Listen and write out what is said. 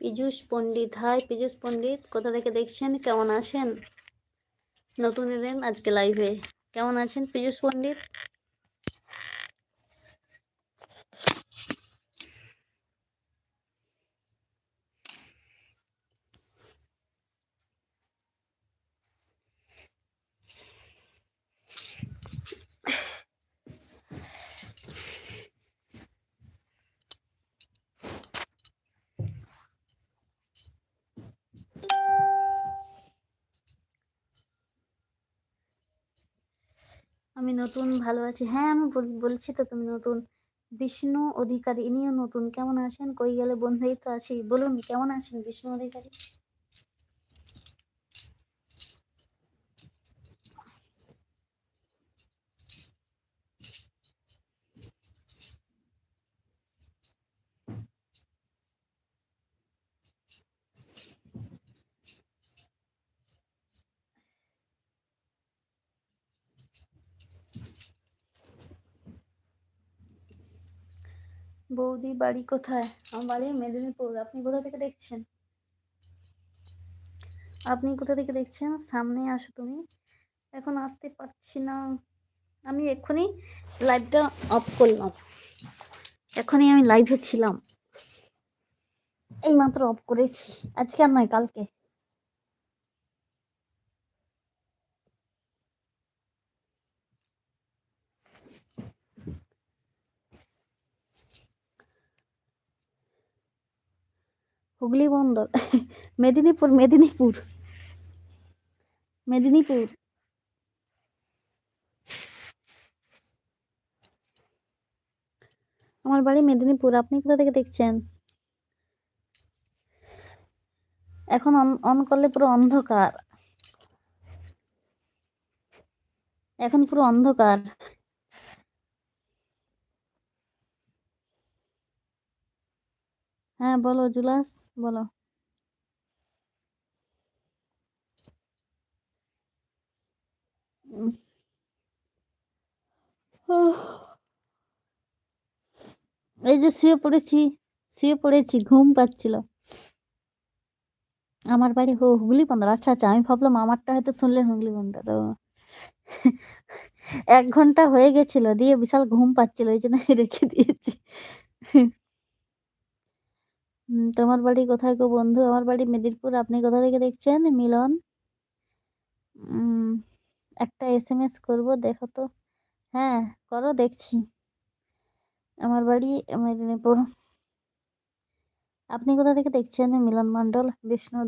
Piyush Pandit. Hi Piyush Pandit, কোথা থেকে দেখছেন? কেমন আছেন? নতুন এলেন আজকে লাইভে কেমন আছেন পীযূষ পণ্ডিত? আমি নতুন, ভালো আছি। হ্যাঁ আমি বলছি তো তুমি নতুন। বিষ্ণু অধিকারী, ইনিও নতুন। কেমন আছেন? কই গেলে বন্ধুই তো আছি। বলুন, কেমন আছেন বিষ্ণু অধিকারী? বৌদি বাড়ি কোথায়? আমার বাড়ি মেদিনীপুর। আপনি কোথা থেকে দেখছেন? আপনি কোথা থেকে দেখছেন? সামনে আসো তুমি। এখন আসতে পারছি না। আমি এক্ষুনি লাইভটা অফ করলাম। এখনই আমি লাইভে ছিলাম। এই মাত্র অফ করেছি। আজকে আর নয়, কালকে। হুগলি বন্দর, মেদিনীপুর মেদিনীপুর মেদিনীপুর। আমার বাড়ি মেদিনীপুর, আপনি কোথা থেকে দেখছেন? এখন অন করলে পুরো অন্ধকার। এখন পুরো অন্ধকার। হ্যাঁ বলো জুলাস, বলো। এই যে শুয়ে পড়েছি শুয়ে পড়েছি, ঘুম পাচ্ছিল। আমার বাড়ি হো, হুগলি বন্দর। আচ্ছা আচ্ছা আমি ভাবলাম আমারটা হয়তো শুনলেন হুগলি বন্দর। এক ঘণ্টা হয়ে গেছিল, দিয়ে বিশাল ঘুম পাচ্ছিল, এই জন্য রেখে দিয়েছি। তোমার বাড়ি কোথায় গো বন্ধু? আমার বাড়ি মেদিনীপুর। আপনি কোথা থেকে দেখছেন? মিলন। একটা এস এম এস করব, দেখো তো। হ্যাঁ করো, দেখছি। আমার বাড়ি মেদিনীপুর। আপনি কোথা থেকে দেখছেন? মিলন মণ্ডল, বিষ্ণু